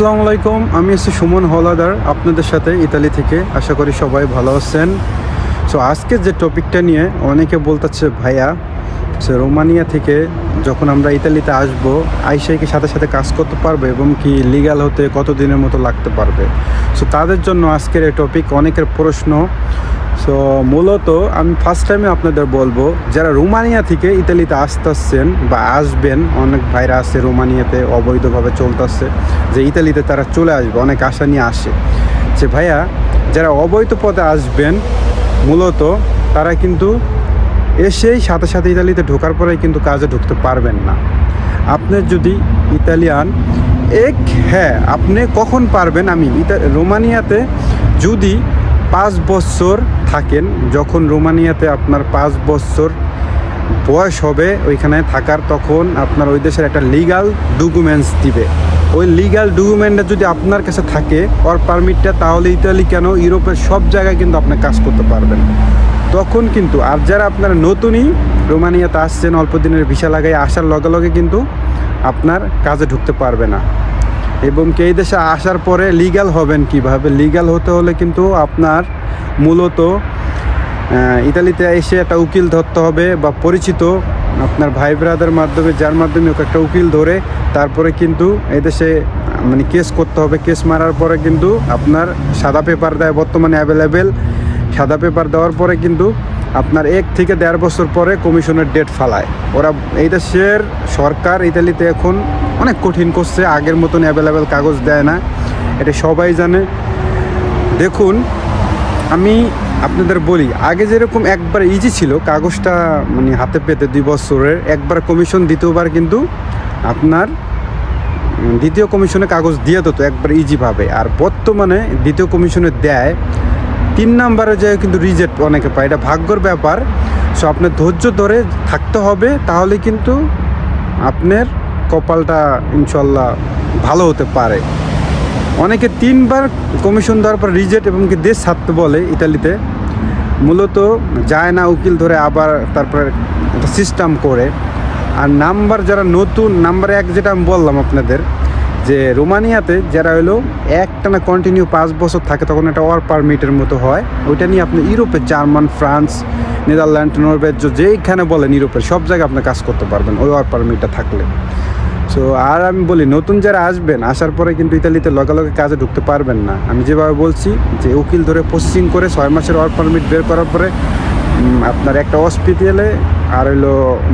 আসসালামু আলাইকুম, আমি আছি সুমন হলাদার, আপনাদের সাথে ইতালি থেকে। আশা করি সবাই ভালো আছেন। সো আজকে যে টপিকটা নিয়ে অনেকে বলতেছে, ভাইয়া সে রোমানিয়া থেকে যখন আমরা ইতালিতে আসব আইসাই কি সাথে সাথে কাজ করতে পারবে এবং কি লিগাল হতে কত দিনের মতো লাগতে পারবে? সো তাদের জন্য আজকের এই টপিক অনেকের প্রশ্ন সো মূলত আমি ফার্স্ট টাইমে আপনাদের বলব, যারা রোমানিয়া থেকে ইতালিতে আসতেছেন বা আসবেন, অনেক ভাইরা আছে রোমানিয়াতে, অবৈধভাবে চলতেছে, যে ইতালিতে তারা চলে আসবে, অনেক আশা নিয়ে আসে। যে ভাইয়া, যারা অবৈধ পথে আসবেন, মূলত তারা কিন্তু এসেই সাথে সাথে ইতালিতে ঢোকার পরেই কিন্তু কাজে ঢুকতে পারবেন না। আপনি যদি ইতালিয়ান, এক হ্যাঁ আপনি কখন পারবেন? আমি রোমানিয়াতে যদি পাঁচ বছর থাকেন, যখন রোমানিয়াতে আপনার পাঁচ বছর বয়স হবে ওইখানে থাকার, তখন আপনার ওই দেশের একটা লিগাল ডকুমেন্টস দিবে। ওই লিগাল ডকুমেন্টটা যদি আপনার কাছে থাকে ওর পারমিটটা তাহলে ইতালি কেন? ইউরোপের সব জায়গায় কিন্তু আপনি কাজ করতে পারবেন। তখন কিন্তু, আর যারা আপনারা নতুনই রোমানিয়াতে আসছেন, অল্প দিনের ভিসা লাগাই, আসার লগে লগে কিন্তু আপনার কাজে ঢুকতে পারবে না। এবং এই দেশে আসার পরে লিগ্যাল হবেন কীভাবে? লিগ্যাল হতে হলে কিন্তু আপনার মূলত ইতালিতে এসে একটা উকিল ধরতে হবে বা পরিচিত আপনার ভাই ব্রাদার মাধ্যমে, যার মাধ্যমে ওকে একটা উকিল ধরে তারপরে কিন্তু এদেশে মানে কেস করতে হবে। কেস মারার পরে কিন্তু আপনার সাদা পেপার দেয় বর্তমানে অ্যাভেলেবেল সাদা পেপার দেওয়ার পরে কিন্তু আপনার এক থেকে দেড় বছর পরে কমিশনের ডেট ফালায়। ওরা এই দেশের সরকার ইতালিতে এখন অনেক কঠিন করছে, আগের মতন অ্যাভেলেবেল কাগজ দেয় না। এটা সবাই জানে। দেখুন আমি আপনাদের বলি, আগে যেরকম একবার ইজি ছিল, কাগজটা মানে হাতে পেতে দুই বছরের, একবার কমিশন দ্বিতীয়বার কিন্তু আপনার দ্বিতীয় কমিশনে কাগজ দিয়ে দিত একবার ইজিভাবে আর বর্তমানে দ্বিতীয় কমিশনে দেয়, তিন নাম্বারে যায় কিন্তু রিজেক্ট অনেকে পায়। এটা ভাগ্যর ব্যাপার। সো আপনার ধৈর্য ধরে থাকতে হবে, তাহলে কিন্তু আপনার কপালটা ইনশাল্লাহ ভালো হতে পারে। অনেকে তিনবার কমিশন দেওয়ার পর রিজেক্ট এবং কি দেশ ছাড়তে বলে ইতালিতে। মূলত যায় না উকিল ধরে আবার তারপরে একটা সিস্টেম করে। আর নাম্বার যারা নতুন নাম্বার এক যেটা আমি বললাম আপনাদের, যে রোমানিয়াতে যারা হলো একটানা কন্টিনিউ পাঁচ বছর থাকে তখন একটা ওয়ার পারমিটের মতো হয়। ওইটা নিয়ে আপনি ইউরোপে জার্মান, ফ্রান্স, নেদারল্যান্ড নরওয়েজ যেইখানে বলেন ইউরোপের সব জায়গায় আপনি কাজ করতে পারবেন ওই ওয়ার পারমিটটা থাকলে। সো আর আমি বলি, নতুন যারা আসবেন, আসার পরে কিন্তু ইতালিতে লগে লগে কাজে ঢুকতে পারবেন না। আমি যেভাবে বলছি, যে উকিল ধরে প্রসেসিং করে ছয় মাসের ওয়ার্ক পারমিট বের করার পরে আপনার একটা হসপিটালে আর হইল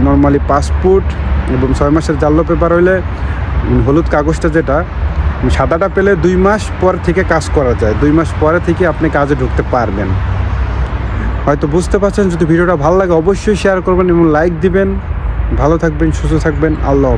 নর্মালি পাসপোর্ট এবং ছয় মাসের জাল্লো পেপার হইলে হলুদ কাগজটা যেটা সাদাটা পেলে দুই মাস পর থেকে কাজ করা যায়। দুই মাস পরে থেকে আপনি কাজে ঢুকতে পারবেন। হয়তো বুঝতে পারছেন, যদি ভিডিওটা ভালো লাগে অবশ্যই শেয়ার করবেন এবং লাইক দিবেন। ভালো থাকবেন, সুস্থ থাকবেন। আল্লাহ।